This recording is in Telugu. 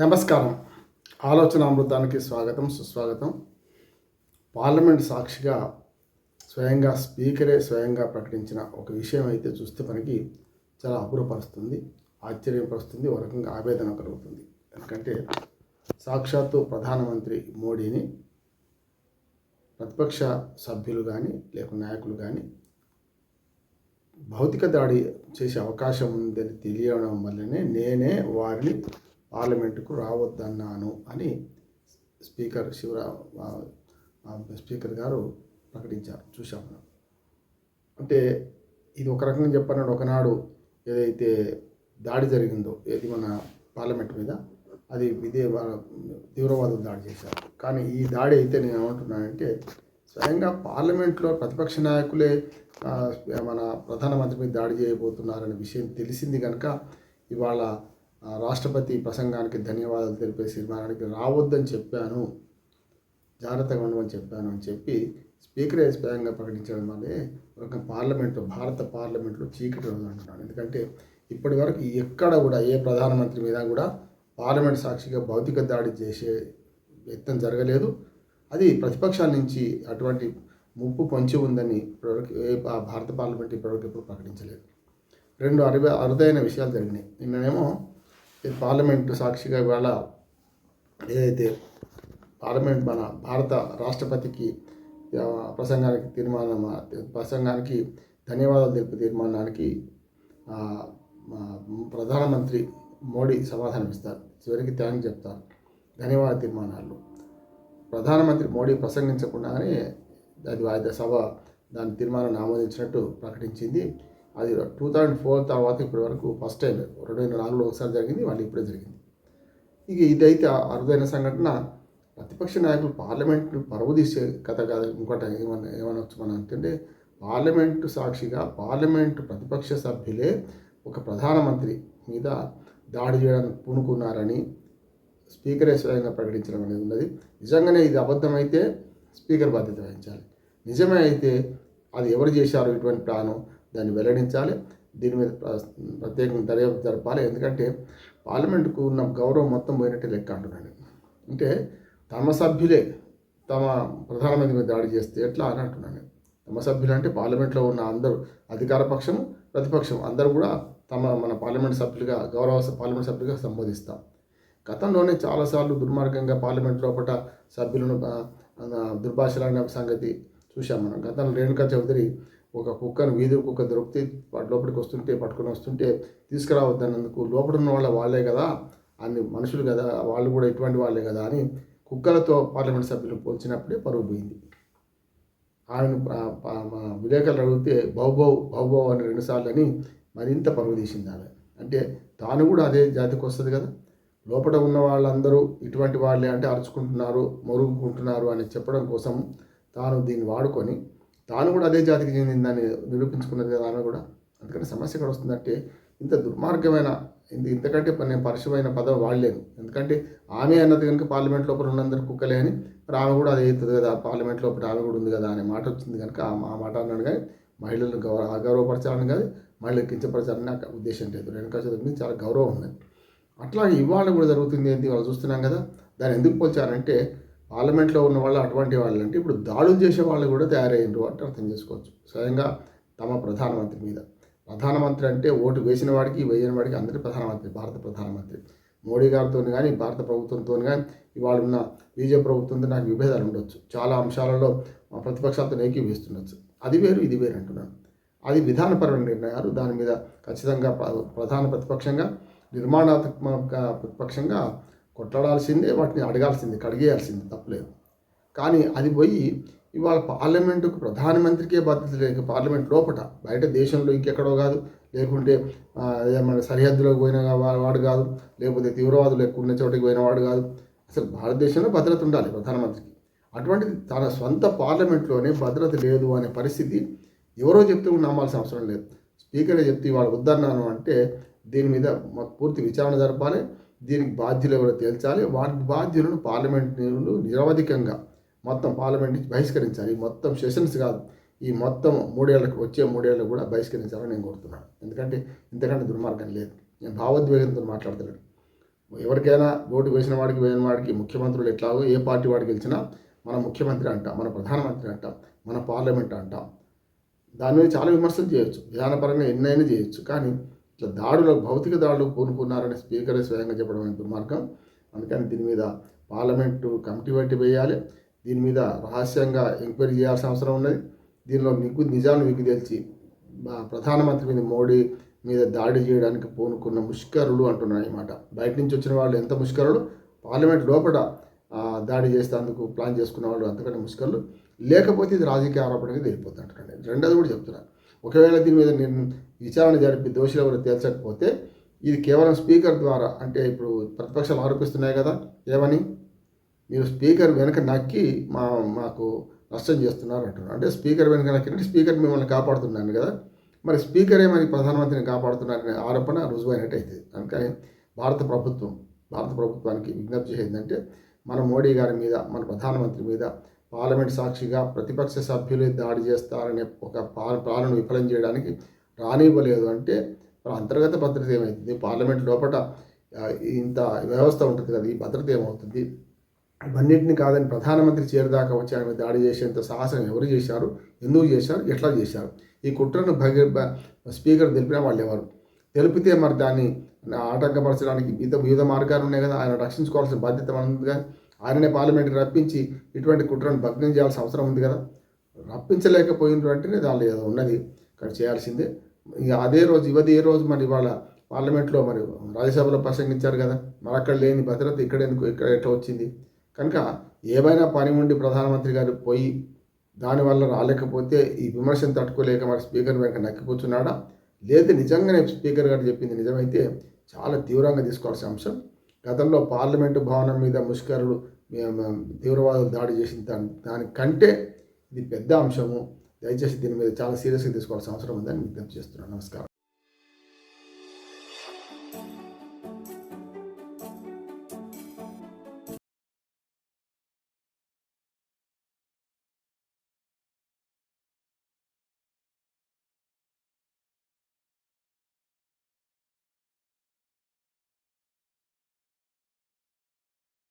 నమస్కారం. ఆలోచన అమృతానికి స్వాగతం సుస్వాగతం. పార్లమెంట్ సాక్షిగా స్వయంగా స్పీకరే స్వయంగా ప్రకటించిన ఒక విషయం అయితే చూస్తే మనకి చాలా అపురపరుస్తుంది ఆశ్చర్యపరుస్తుంది ఒక రకంగా ఆవేదన కలుగుతుంది. ఎందుకంటే సాక్షాత్తు ప్రధానమంత్రి మోడీని ప్రతిపక్ష సభ్యులు కానీ లేక నాయకులు కానీ భౌతిక దాడి చేసే అవకాశం ఉందని తెలియడం వల్లనే నేనే వారిని పార్లమెంటుకు రావద్దన్నాను అని స్పీకర్ శివరావు స్పీకర్ గారు ప్రకటించారు. చూసాం మనం. అంటే ఇది ఒక రకంగా చెప్పన్నాడు ఒకనాడు ఏదైతే దాడి జరిగిందో ఏది మన పార్లమెంట్ మీద అది విదే తీవ్రవాదులు దాడి చేశారు. కానీ ఈ దాడి అయితే నేను ఏమంటున్నానంటే స్వయంగా పార్లమెంట్లో ప్రతిపక్ష నాయకులే మన ప్రధానమంత్రి మీద దాడి చేయబోతున్నారనే విషయం తెలిసింది కనుక ఇవాళ రాష్ట్రపతి ప్రసంగానికి ధన్యవాదాలు తెలిపే తీర్మానానికి రావద్దని చెప్పాను. జాగ్రత్తగా ఉండమని చెప్పాను అని చెప్పి స్పీకర్ స్వయంగా ప్రకటించడం వల్లే ఒక పార్లమెంట్లో భారత పార్లమెంట్లో చీకటి రోజు అంటున్నాను ఎందుకంటే ఇప్పటి వరకు ఎక్కడ కూడా ఏ ప్రధానమంత్రి మీద కూడా పార్లమెంట్ సాక్షిగా భౌతిక దాడి చేసే యత్నం జరగలేదు. అది ప్రతిపక్షాల నుంచి అటువంటి ముప్పు పొంచి ఉందని ఇప్పటివరకు ఏ భారత పార్లమెంట్ ఇప్పటివరకు ఎప్పుడు ప్రకటించలేదు. రెండు అరుదైన విషయాలు జరిగినాయి. నిన్ననేమో ఈ పార్లమెంటు సాక్షిగా ఇవాళ ఏదైతే పార్లమెంట్ మన భారత రాష్ట్రపతికి ప్రసంగానికి తీర్మానం ప్రసంగానికి ధన్యవాదాలు తెలిపే తీర్మానానికి ప్రధానమంత్రి మోడీ సమాధానం ఇస్తారు. చివరికి థ్యాంక్ చెప్తారు. ధన్యవాద తీర్మానాలు. ప్రధానమంత్రి మోడీ ప్రసంగించకుండానే అది వాయిదా సభ దాని తీర్మానాన్ని ఆమోదించినట్టు ప్రకటించింది. అది టూ థౌజండ్ ఫోర్ తర్వాత ఇప్పటి వరకు ఫస్ట్ టైం రెండు వేల నాలుగులో ఒకసారి జరిగింది మళ్ళీ ఇప్పుడే జరిగింది. ఇక ఇదైతే అరుదైన సంఘటన. ప్రతిపక్ష నాయకులు పార్లమెంట్ పరువు కథ కాదు. ఇంకోటి ఏమన్నా ఏమనొచ్చు మనం అంటే పార్లమెంటు సాక్షిగా పార్లమెంటు ప్రతిపక్ష సభ్యులే ఒక ప్రధానమంత్రి మీద దాడి చేయడానికి పూనుకున్నారని స్పీకరే స్వయంగా ప్రకటించడం అనేది ఉన్నది. నిజంగానే ఇది అబద్ధమైతే స్పీకర్ బాధ్యత వహించాలి. నిజమే అయితే అది ఎవరు చేశారు? ఇటువంటి ప్లాను దాన్ని వెల్లడించాలి. దీని మీద ప్ర- ప్రత్యేకంగా దర్యాప్తు జరపాలి. ఎందుకంటే పార్లమెంటుకు ఉన్న గౌరవం మొత్తం పోయినట్టే లెక్క అంటున్నాను. అంటే తమ సభ్యులే తమ ప్రధానమంత్రి మీద దాడి చేస్తే ఎట్లా అని అంటున్నాను. తమ సభ్యులు అంటే పార్లమెంట్లో ఉన్న అందరూ అధికార పక్షం ప్రతిపక్షం అందరూ కూడా తమ మన పార్లమెంట్ సభ్యులుగా గౌరవ పార్లమెంట్ సభ్యులుగా సంబోధిస్తాం. గతంలోనే చాలాసార్లు దుర్మార్గంగా పార్లమెంట్ లోపల సభ్యులను దుర్భాషలాడిన సంగతి చూశాం మనం. గతంలో రేణుకా చౌదరి ఒక కుక్కను వీధి కుక్క దొరికితే లోపలికి వస్తుంటే పట్టుకొని వస్తుంటే తీసుకురావద్దన్నందుకు లోపల ఉన్న వాళ్ళ వాళ్ళే కదా అన్ని మనుషులు కదా వాళ్ళు కూడా ఇటువంటి వాళ్ళే కదా అని కుక్కలతో పార్లమెంట్ సభ్యులు పోల్చినప్పుడే పరువు పోయింది. ఆయన విలేకరులు అడిగితే బౌబౌ బౌబౌ అని రెండుసార్లు అని మరింత పరువు తీసింది ఆమె. అంటే తాను కూడా అదే జాతికి వస్తుంది కదా లోపల ఉన్న వాళ్ళందరూ ఇటువంటి వాళ్ళే అంటే అరుచుకుంటున్నారు మరుగుకుంటున్నారు అని చెప్పడం కోసం తాను దీన్ని వాడుకొని తాను కూడా అదే జాతికి చెందిందని నిరూపించుకున్నది కదా ఆమె కూడా. అందుకని సమస్య ఇక్కడ వస్తుందంటే ఇంత దుర్మార్గమైన ఇంత ఇంతకంటే నేను పరుషమైన పదం వాడలేను ఎందుకంటే ఆమె అన్నది కనుక పార్లమెంట్ లోపల ఉన్నందరూ కుక్కలే అని మరి ఆమె కూడా అదే అవుతుంది కదా పార్లమెంట్ లోపల ఆమె కూడా ఉంది కదా అనే మాట వచ్చింది కనుక ఆ మాట అన్నాడు కానీ మహిళలను గౌరవ అగౌరవపరచాలని కాదు మహిళలు కించపరచాలని నాకు ఉద్దేశం లేదు. రెండు చదువు చాలా గౌరవం ఉంది. అట్లాగే ఇవాళ కూడా జరుగుతుంది ఏంటి? వాళ్ళు చూస్తున్నాం కదా దాన్ని ఎందుకు పోల్చారంటే పార్లమెంట్లో ఉన్న వాళ్ళు అటువంటి వాళ్ళు అంటే ఇప్పుడు దాడులు చేసే వాళ్ళు కూడా తయారయ్యారు అంటే అర్థం చేసుకోవచ్చు. స్వయంగా తమ ప్రధానమంత్రి మీద. ప్రధానమంత్రి అంటే ఓటు వేసిన వాడికి వేయని వాడికి అందరి ప్రధానమంత్రి భారత ప్రధానమంత్రి. మోడీ గారితో కానీ భారత ప్రభుత్వంతో కానీ ఇవాళ ఉన్న బీజేపీ ప్రభుత్వంతో నాకు విభేదాలు ఉండొచ్చు. చాలా అంశాలలో మా ప్రతిపక్షాలతో ఏకీవేస్తుండొచ్చు అది వేరు ఇది వేరు అంటున్నాను. అది విధానపరమైన నిర్ణయాలు. దాని మీద ఖచ్చితంగా ప్రధాన ప్రతిపక్షంగా నిర్మాణాత్మక ప్రతిపక్షంగా కొట్లాడాల్సిందే వాటిని అడగాల్సిందే కడిగేయాల్సిందే తప్పలేదు. కానీ అది పోయి ఇవాళ పార్లమెంటుకు ప్రధానమంత్రికే బాధ్యత లేక పార్లమెంట్ లోపట బయట దేశంలో ఇంకెక్కడో కాదు లేకుంటే ఆ, ఏమన్నా సరిహద్దులోకి పోయిన వాడు కాదు లేకపోతే తీవ్రవాదులు ఎక్కువ ఉన్న చోటికి పోయిన వాడు కాదు. అసలు భారతదేశంలో భద్రత ఉండాలి ప్రధానమంత్రికి. అటువంటిది తన సొంత పార్లమెంట్లోనే భద్రత లేదు అనే పరిస్థితి ఎవరో చెప్తే కూడా నమ్మాల్సిన అవసరం లేదు. స్పీకరే చెప్తే వాళ్ళు వద్దన్నాను అంటే దీని మీద మాకు పూర్తి విచారణ జరపాలి. దీనికి బాధ్యులు ఎవరో తేల్చాలి. వాటి బాధ్యులను పార్లమెంట్ నిరవధికంగా మొత్తం పార్లమెంట్ నుంచి బహిష్కరించాలి. ఈ మొత్తం సెషన్స్ కాదు. ఈ మొత్తం మూడేళ్ళకు వచ్చే మూడేళ్ళకు కూడా బహిష్కరించాలని నేను కోరుతున్నాను. ఎందుకంటే ఇంతకంటే దుర్మార్గం లేదు. నేను భావోద్వేగంతో మాట్లాడతలేను. ఎవరికైనా ఓటు వేసిన వాడికి వేసిన వాడికి ముఖ్యమంత్రులు ఎట్లాగో ఏ పార్టీ వాడికి గెలిచినా మన ముఖ్యమంత్రి అంటాం మన ప్రధానమంత్రి అంటాం మన పార్లమెంట్ అంటాం. దాని మీద చాలా విమర్శలు చేయొచ్చు. విధానపరంగా ఎన్నైనా చేయొచ్చు. కానీ ఇట్లా దాడులు భౌతిక దాడులు పూనుకున్నారని స్పీకరే స్వయంగా చెప్పడం అనేది దుర్మార్గం. అందుకని దీని మీద పార్లమెంటు కమిటీ పెట్టి వేయాలి. దీని మీద రహస్యంగా ఎంక్వైరీ చేయాల్సిన అవసరం ఉన్నది. దీనిలో నిగ్గు నిజాన్ని విగ్గు తెలిసి ప్రధానమంత్రి మీద మోడీ మీద దాడి చేయడానికి పూనుకున్న ముష్కరులు అంటున్నారు అన్నమాట బయట నుంచి వచ్చిన వాళ్ళు ఎంత ముష్కరులు? పార్లమెంట్ లోపల దాడి చేసేందుకు ప్లాన్ చేసుకున్న వాళ్ళు అంతకంటే ముష్కరులు. లేకపోతే ఇది రాజకీయ ఆరోపణగా తెలిపోతుంది అంటున్నాను రెండోది కూడా చెప్తున్నాను ఒకవేళ దీని మీద నేను విచారణ జరిపి దోషులు ఎవరు తేల్చకపోతే ఇది కేవలం స్పీకర్ ద్వారా అంటే ఇప్పుడు ప్రతిపక్షాలు ఆరోపిస్తున్నాయి కదా ఏమని? మీరు స్పీకర్ వెనక నక్కి మా మాకు నష్టం చేస్తున్నారు అంటున్నారు. అంటే స్పీకర్ వెనక నక్కినట్టు స్పీకర్ మిమ్మల్ని కాపాడుతున్నాను కదా. మరి స్పీకర్ ఏమని ప్రధానమంత్రిని కాపాడుతున్నారనే ఆరోపణ రుజువైనట్టు అవుతుంది అందుకని భారత ప్రభుత్వం భారత ప్రభుత్వానికి విజ్ఞప్తి చేసిందంటే మన మోడీ గారి మీద మన ప్రధానమంత్రి మీద పార్లమెంట్ సాక్షిగా ప్రతిపక్ష సభ్యులే దాడి చేస్తారనే ఒక పాల పాలన విఫలం చేయడానికి రానివ్వలేదు. అంటే మన అంతర్గత భద్రత ఏమవుతుంది పార్లమెంట్ లోపల ఇంత వ్యవస్థ ఉంటుంది కదా ఈ భద్రత ఏమవుతుంది? ఇవన్నింటిని కాదని ప్రధానమంత్రి చేరుదాకా వచ్చి ఆయన దాడి చేసేంత సాహసం ఎవరు చేశారు? ఎందుకు చేశారు? ఎట్లా చేశారు? ఈ కుట్రను భగ స్పీకర్ తెలిపిన వాళ్ళు ఎవరు? తెలిపితే మరి దాన్ని ఆటంకపరచడానికి వివిధ వివిధ మార్గాలు ఉన్నాయి కదా ఆయన రక్షించుకోవాల్సిన బాధ్యత మన ఉంది కానీ ఆయననే పార్లమెంట్కి రప్పించి ఇటువంటి కుట్రను భగ్నం చేయాల్సిన అవసరం ఉంది కదా. రప్పించలేకపోయినటువంటినే దానిలో ఏదో ఉన్నది. ఇక్కడ చేయాల్సిందే. ఇక అదే రోజు ఇవది ఏ రోజు మరి ఇవాళ పార్లమెంట్లో మరి రాజ్యసభలో ప్రసంగించారు కదా. మరి అక్కడ లేని భద్రత ఇక్కడ ఎందుకు ఇక్కడ ఎట్లా వచ్చింది? కనుక ఏమైనా పని ఉండి ప్రధానమంత్రి గారు పోయి దానివల్ల రాలేకపోతే ఈ విమర్శను తట్టుకోలేక మరి స్పీకర్ వెనక నక్కిపోతున్నాడా లేదు నిజంగానే స్పీకర్ గారు చెప్పింది నిజమైతే చాలా తీవ్రంగా తీసుకోవాల్సిన అంశం. గతంలో పార్లమెంటు భవనం మీద ముష్కరులు తీవ్రవాదులు దాడి చేసిన దాని దానికంటే ఇది పెద్ద అంశము. దయచేసి దీని మీద చాలా సీరియస్గా తీసుకోవాల్సిన అవసరం ఉందని విజ్ఞప్తి చేస్తున్నాను. నమస్కారం.